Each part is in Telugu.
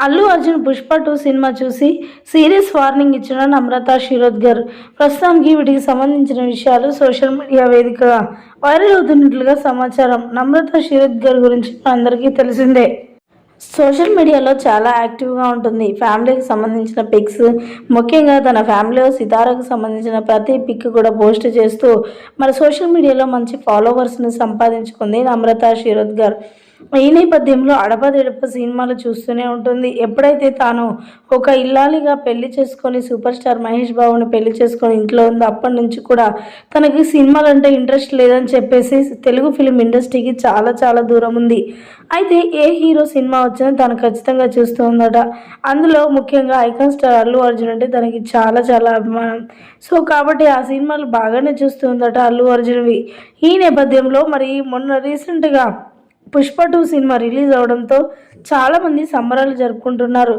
అల్లు అర్జున్ పుష్ప టూ సినిమా చూసి సీరియస్ వార్నింగ్ ఇచ్చిన నమ్రత శిరోద్గర్ ప్రస్తుతానికి వీటికి సంబంధించిన విషయాలు సోషల్ మీడియా వేదికగా వైరల్ అవుతున్నట్లుగా సమాచారం నమ్రత శిరోద్గర్ గురించి అందరికీ తెలిసిందే. సోషల్ మీడియాలో చాలా యాక్టివ్గా ఉంటుంది. ఫ్యామిలీకి సంబంధించిన పిక్స్ ముఖ్యంగా తన ఫ్యామిలీలో సితారకు సంబంధించిన ప్రతి పిక్ కూడా పోస్ట్ చేస్తూ మరి సోషల్ మీడియాలో మంచి ఫాలోవర్స్ని సంపాదించుకుంది నమ్రత శిరోద్గర్ ఈ నేపథ్యంలో అడపదెడప సినిమాలు చూస్తూనే ఉంటుంది. ఎప్పుడైతే తాను ఒక ఇల్లాలిగా పెళ్ళి చేసుకొని సూపర్ స్టార్ మహేష్ బాబుని పెళ్ళి చేసుకొని ఇంట్లో ఉందో అప్పటి నుంచి కూడా తనకి సినిమాలంటే ఇంట్రెస్ట్ లేదని చెప్పేసి తెలుగు ఫిలిం ఇండస్ట్రీకి చాలా చాలా దూరం ఉంది. అయితే ఏ హీరో సినిమా వచ్చినా తను ఖచ్చితంగా చూస్తూ ఉందట. అందులో ముఖ్యంగా ఐకాన్ స్టార్ అల్లు అర్జున్ అంటే తనకి చాలా చాలా అభిమానం. సో కాబట్టి ఆ సినిమాలు బాగానే చూస్తూ ఉందట అల్లు అర్జున్వి. ఈ నేపథ్యంలో మరి మొన్న రీసెంట్గా పుష్ప టూ సినిమా రిలీజ్ అవడంతో చాలామంది సంబరాలు జరుపుకుంటున్నారు.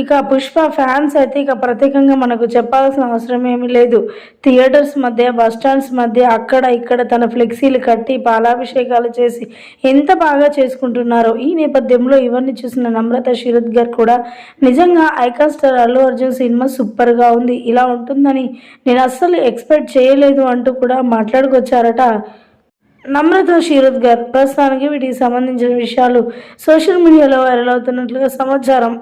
ఇక పుష్ప ఫ్యాన్స్ అయితే ఇక ప్రత్యేకంగా మనకు చెప్పాల్సిన అవసరం ఏమీ లేదు. థియేటర్స్ మధ్య బస్ స్టాండ్స్ మధ్య అక్కడ ఇక్కడ తన ఫ్లెక్సీలు కట్టి పాలాభిషేకాలు చేసి ఎంత బాగా చేసుకుంటున్నారో ఈ నేపథ్యంలో ఇవన్నీ చూసిన నమ్రత శిరత్ గారు కూడా నిజంగా icon star Allu Arjun cinema సూపర్గా ఉంది. ఇలా ఉంటుందని నేను అస్సలు ఎక్స్పెక్ట్ చేయలేదు అంటూ కూడా మాట్లాడుకొచ్చారట. నమ్రత శీరత్ గారు ప్రస్తుతానికి వీటికి సంబంధించిన విషయాలు సోషల్ మీడియాలో వైరల్ అవుతున్నట్లుగా సమాచారం.